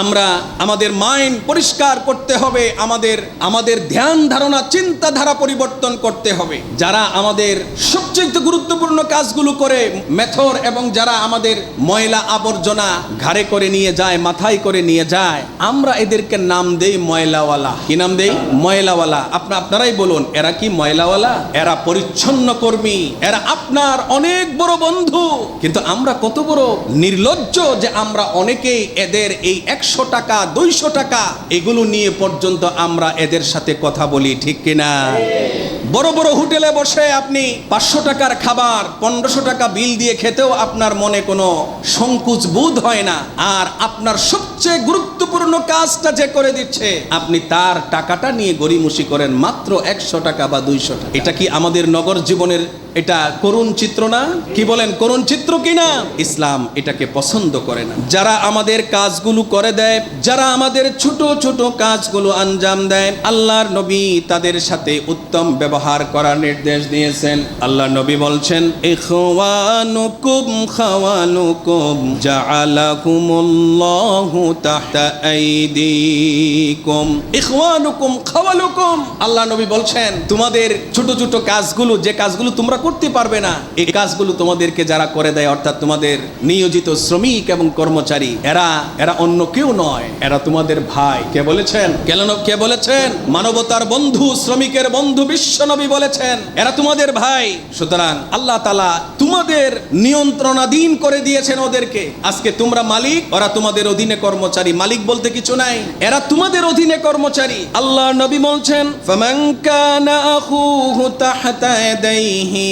আমরা আমাদের মাইন্ড পরিষ্কার করতে হবে, আমাদের আমাদের ধ্যান ধারণা, চিন্তাধারা পরিবর্তন করতে হবে। যারা আমাদের সবচেয়ে গুরুত্বপূর্ণ কাজগুলো করে, মেথর এবং যারা আমাদের ময়লা আবর্জনা ঘাড়ে করে নিয়ে যায়, মাথায় করে নিয়ে যায়, আমরা এদেরকে নাম দেই ময়লাওয়ালা। কি নাম দেই? ময়লাওয়ালা। আপনা আপনারাই বলুন, এরা কি ময়লাওয়ালা? এরা পরিচ্ছন্ন কর্মী, এরা আপনার অনেক বড় বন্ধু। কিন্তু আমরা কত বড় নির্লজ্জ যে আমরা অনেকেই এদের এই একশো টাকা, দুইশো টাকা, এগুলো নিয়ে পর্যন্ত আমরা এদের সাথে কথা বলি, ঠিক কিনা বড় বড় হোটেলে বসে আপনি পাঁচশো টাকার খাবার, পনেরোশো টাকা বিল দিয়ে খেতেও আপনার মনে কোনো সংকুচ বোধ হয় না। আর আপনার সবচেয়ে গুরুত্বপূর্ণ কাজটা যে করে দিচ্ছে, আপনি তার টাকাটা নিয়ে গড়িমসি করেন মাত্র একশো টাকা বা দুইশো টাকা। এটা কি আমাদের নগর জীবনের এটা করুণ চিত্র না? কি বলেন, করুণ চিত্র কি না? ইসলাম এটাকে পছন্দ করে না। যারা আমাদের কাজগুলো করে দেয়, যারা আমাদের ছোট ছোট কাজগুলো আঞ্জাম দেয়, আল্লাহর নবী তাদের সাথে উত্তম ব্যবহার করার নির্দেশ দিয়েছেন। আল্লাহ নবী বলছেন আল্লাহ নবী বলছেন, তোমাদের ছোট ছোট কাজগুলো, যে কাজগুলো তোমরা করতে পারবে না। এই কাজগুলো তোমাদেরকে যারা করে দেয়, অর্থাৎ তোমাদের নিয়োজিত শ্রমিক এবং কর্মচারী, এরা এরা অন্য কেউ নয়, এরা তোমাদের ভাই। কে বলেছেন? কেন কে বলেছেন? মানবতার বন্ধু, শ্রমিকের বন্ধু বিশ্বনবী বলেছেন, এরা তোমাদের ভাই। সুতরাং আল্লাহ তালা তোমাদের নিয়ন্ত্রণাধীন করে দিয়েছেন ওদেরকে। আজকে তোমরা মালিক, ওরা তোমাদের অধীনে কর্মচারী। মালিক বলতে কিছু নাই, এরা তোমাদের অধীনে কর্মচারী। আল্লাহ নবী বলছেন, ফামান কানা আখুহু তাহতা ইয়াদাইহি